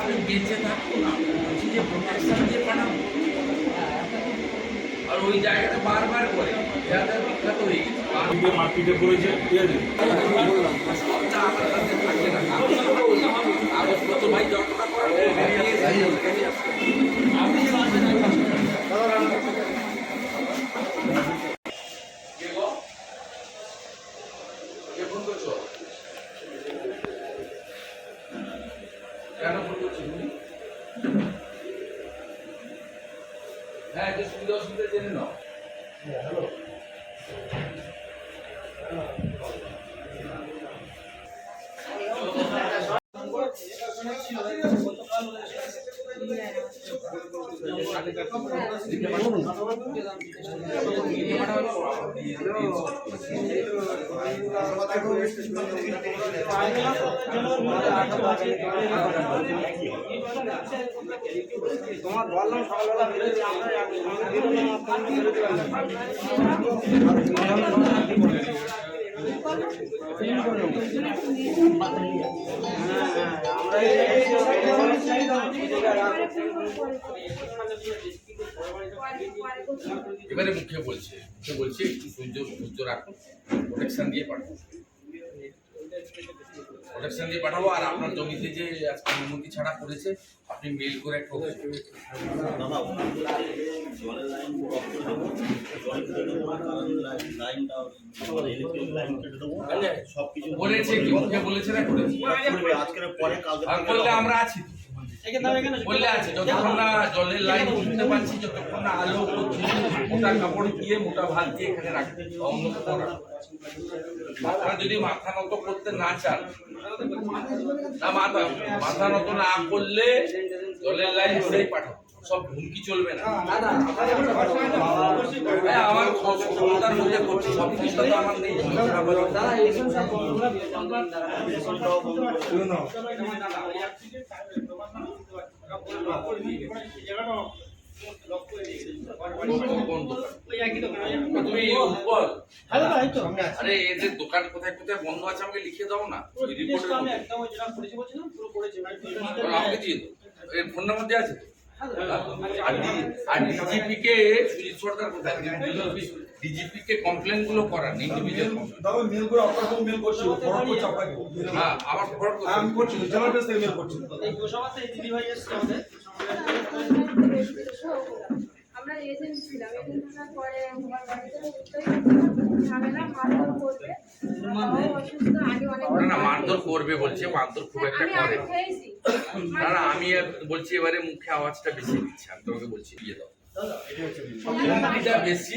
আপনি বেঁচে থাকুন আমি বলছি যে প্রোটেকশন দিয়ে পাঠাবো আর ওই জায়গাটা বারবার করে যাদের বিখ্যাত হয়ে গেছে। মারপিটে করেছে ঠিক আছে? সবটা তোমার বললাম সকালবেলা বেরোচ্ছি আমরা এবারে মুখে বলছে মুখে বলছে একটু সূর্য সূর্য রাখুন প্রোটেকশন দিয়ে পাঠাবো প্রোটেকশন দিয়ে পাঠাবো আর আপনার জমিতে যে আজকে অনুমতি ছাড়া করেছে আপনি মেল করে একটা বলেছে কি? মুখে বলেছে না করেছে? আজকের পরে বললে আমরা আছি। বললে আছে যতক্ষণ না জলের লাইন পারছি যতক্ষণ না আলো করছি মোটা কাপড় দিয়ে মোটা ভাত দিয়ে এখানে রাখতে অন্য কোথাও আপনারা যদি মাথা নত করতে না চান না মাথা মাথা নত না করলে জলের লাইন ধরেই পাঠাবো সব হুমকি চলবে না। আমার ক্ষমতার মধ্যে করছি সব কিছু তো আমার নেই। দাদা এসব সব বন্ধুরা কোন দোকান? তুমি উপর আরে এদের দোকান কোথায় কোথায় বন্ধ আছে আমাকে লিখে দাও না। আর আমাকে দিয়ে দাও এর ফোন নাম্বার দেওয়া আছে? আর ডিজিপি কে সুজিত সরকার কোথায় ডিজিপি কে কমপ্লেনগুলো করান ইন্ডিভিজুয়াল দাদা মেল করে আপনার মেল করছি ফরওয়ার্ড করছি আপনাকে। হ্যাঁ আমার ফরওয়ার্ড করতে আমি করছি জেনারেল পেজ থেকে মেল করছি। এই গোসাবাতে এই দিদি ভাই এসছে আমাদের। আমরা এজেন্ট ছিলাম এজেন্ট পরে আমার বাড়িতে ঝামেলা মারধর করবে। বাবাও অসুস্থ আগে অনেক না না মারধর করবে বলছে মারধর খুব একটা আমি করে। না না আমি বলছি এবারে মুখে আওয়াজটা বেশি দিচ্ছে আমি তোমাকে বলছি দিয়ে দাও। বেশি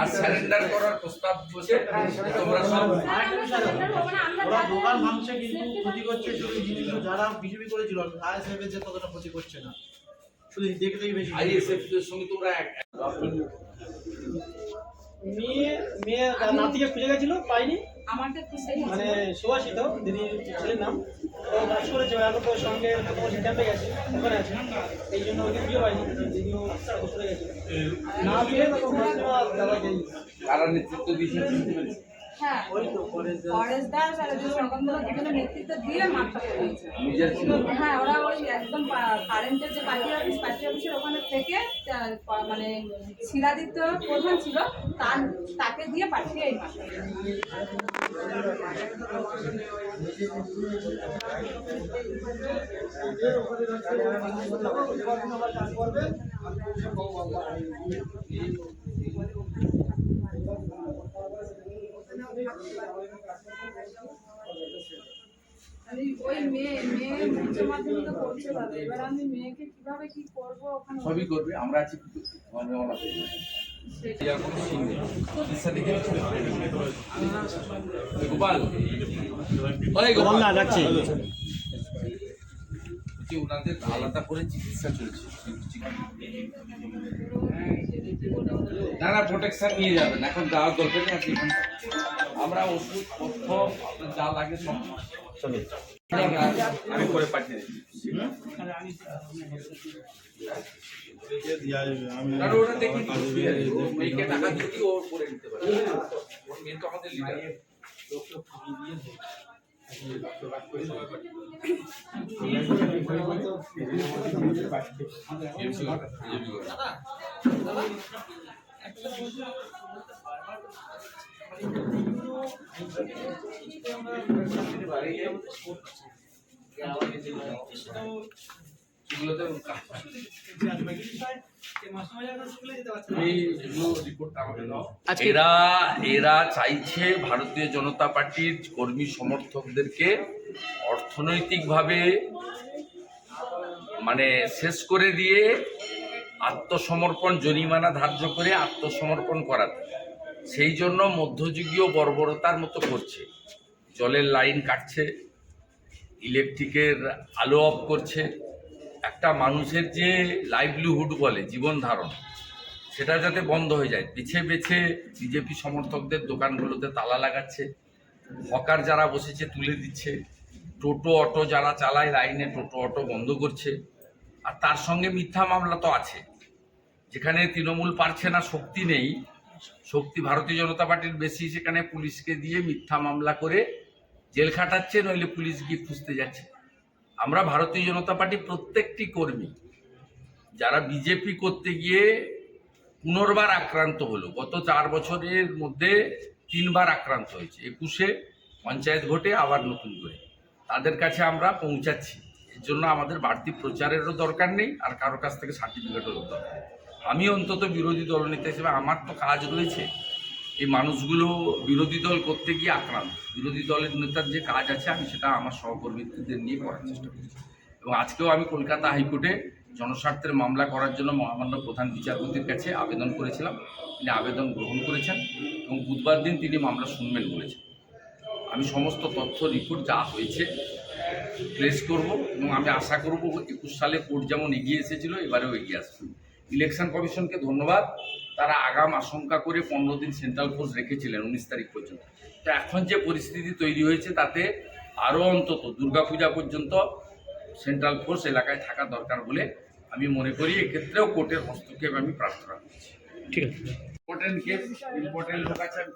আর স্যারেন্ডার করার প্রস্তাব দিচ্ছে তোমরা সব ওরা দোকান ভাঙছে কিন্তু ক্ষতি করছে শুধু যারা বিজেপি করেছিল আইএসএফ যে ততটা ক্ষতি করছে না। শুধু দেখে দেখে বেশি আইএসএফ এর সঙ্গে তোমরা এক মেয়ে মেয়ে নাতিকে খুঁজে গেছিল পাইনি। মানে সুভাষিত দিদি ছেলের নাম। তো কাজ করেছে এখন তো সঙ্গে ক্যাম্পে গেছে ওখানে আছে। এই জন্য ওকে বিয়ে হয়নি দিদিও ওষুধে গেছে। না বিয়ে তখন দাদা কারা নেতৃত্ব দিয়েছে চিনতে পেরেছি হ্যাঁ। হ্যাঁ ওরা ওই একদম কারেন্টের যে পার্টি অফিস পার্টি অফিসের ওখানে থেকে মানে শিলাদিত্য প্রধান ছিল তার তাকে দিয়ে পাঠিয়ে এই ওই মেয়ে মেয়ে উচ্চ মাধ্যমিক পড়ছে ভাবে এবার আমি মেয়েকে কীভাবে কি করব ওখানে? সবই করবে আমরা আছি। গোপাল। গোপাল। না যে ওনাদের আলাদা করে চিকিৎসা চলছে না না প্রোটেকশন নিয়ে যাবেন। এখন যাওয়ার দরকার নেই আপনি আমরা ওষুধ পথ্য যা লাগে সব আমি করে পাঠিয়ে দিচ্ছি। এরা এরা চাইছে ভারতীয় জনতা পার্টির কর্মী সমর্থকদেরকে অর্থনৈতিকভাবে মানে শেষ করে দিয়ে আত্মসমর্পণ, জরিমানা ধার্য করে আত্মসমর্পণ করাতে। সেই জন্য মধ্যযুগীয় বর্বরতার মতো করছে। জলের লাইন কাটছে, ইলেকট্রিকের আলো অফ করছে। একটা মানুষের যে লাইভলিহুড বলে, জীবন ধারণ, সেটা যাতে বন্ধ হয়ে যায়। বেছে বেছে বিজেপি সমর্থকদের দোকানগুলোতে তালা লাগাচ্ছে, হকার যারা বসেছে তুলে দিচ্ছে, টোটো, অটো যারা চালায় লাইনে টোটো, অটো বন্ধ করছে। আর তার সঙ্গে মিথ্যা মামলা তো আছে, যেখানে তৃণমূল পারছে না, শক্তি নেই। শক্তি ভারতীয় জনতা পার্টির বেশি সেখানে পুলিশকে দিয়ে মিথ্যা মামলা করে জেল খাটাচ্ছে, নইলে পুলিশ গিয়ে খুঁজতে যাচ্ছে। আমরা ভারতীয় জনতা পার্টি প্রত্যেকটি কর্মী, যারা বিজেপি করতে গিয়ে পুনর্বার আক্রান্ত হলো, গত চার বছরের মধ্যে তিনবার আক্রান্ত হয়েছে। একুশে পঞ্চায়েত ভোটে আবার নতুন করে। তাদের কাছে আমরা পৌঁছাচ্ছি। এর জন্য আমাদের বাড়তি প্রচারেরও দরকার নেই, আর কারও কাছ থেকে সার্টিফিকেটও দরকার নেই। আমি অন্তত বিরোধী দলনেতা হিসেবে আমার তো কাজ রয়েছে। এই মানুষগুলো বিরোধী দল করতে গিয়ে আক্রান্ত। বিরোধী দলের নেতার যে কাজ আছে, আমি সেটা আমার সহকর্মীদের নিয়ে করার চেষ্টা করছি। এবং আজকেও আমি কলকাতা হাইকোর্টে জনস্বার্থের মামলা করার জন্য মহামান্য প্রধান বিচারপতির কাছে আবেদন করেছিলাম। তিনি আবেদন গ্রহণ করেছেন এবং বুধবার দিন তিনি মামলা শুনবেন বলেছেন। আমি সমস্ত তথ্য, রিপোর্ট যা হয়েছে প্লেস করব এবং আমি আশা করব একুশ সালে কোর্ট যেমন এগিয়ে এসেছিল, এবারেও এগিয়ে আসবে। ইলেকশন কমিশনকে ধন্যবাদ। তারা আগাম আশঙ্কা করে পনেরো দিন সেন্ট্রাল ফোর্স রেখেছিলেন উনিশ তারিখ পর্যন্ত। তো এখন যে পরিস্থিতি তৈরি হয়েছে তাতে আরও অন্তত দুর্গাপূজা পর্যন্ত সেন্ট্রাল ফোর্স এলাকায় থাকা দরকার বলে আমি মনে করি। এক্ষেত্রেও কোর্টের হস্তক্ষেপ আমি প্রার্থনা করছি। ঠিক আছে। ইম্পর্টেন্ট কেস ইম্পর্টেন্ট লোক আছে আমি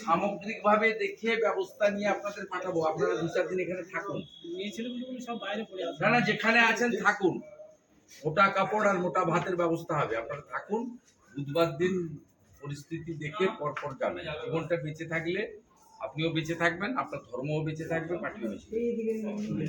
সামগ্রিকভাবে দেখে ব্যবস্থা নিয়ে আপনাদের পাঠাবো। আপনারা দু চার দিন এখানে থাকুন। না না যেখানে আছেন থাকুন। মোটা কাপড় আর মোটা ভাতের ব্যবস্থা হবে। আপনারা থাকুন। বুধবার দিন পরিস্থিতি দেখে পরপর যাবেন জীবনটা বেঁচে থাকলে আপনিও বেঁচে থাকবেন আপনার ধর্মও বেঁচে থাকবে পার্টিও বেঁচে থাকবে।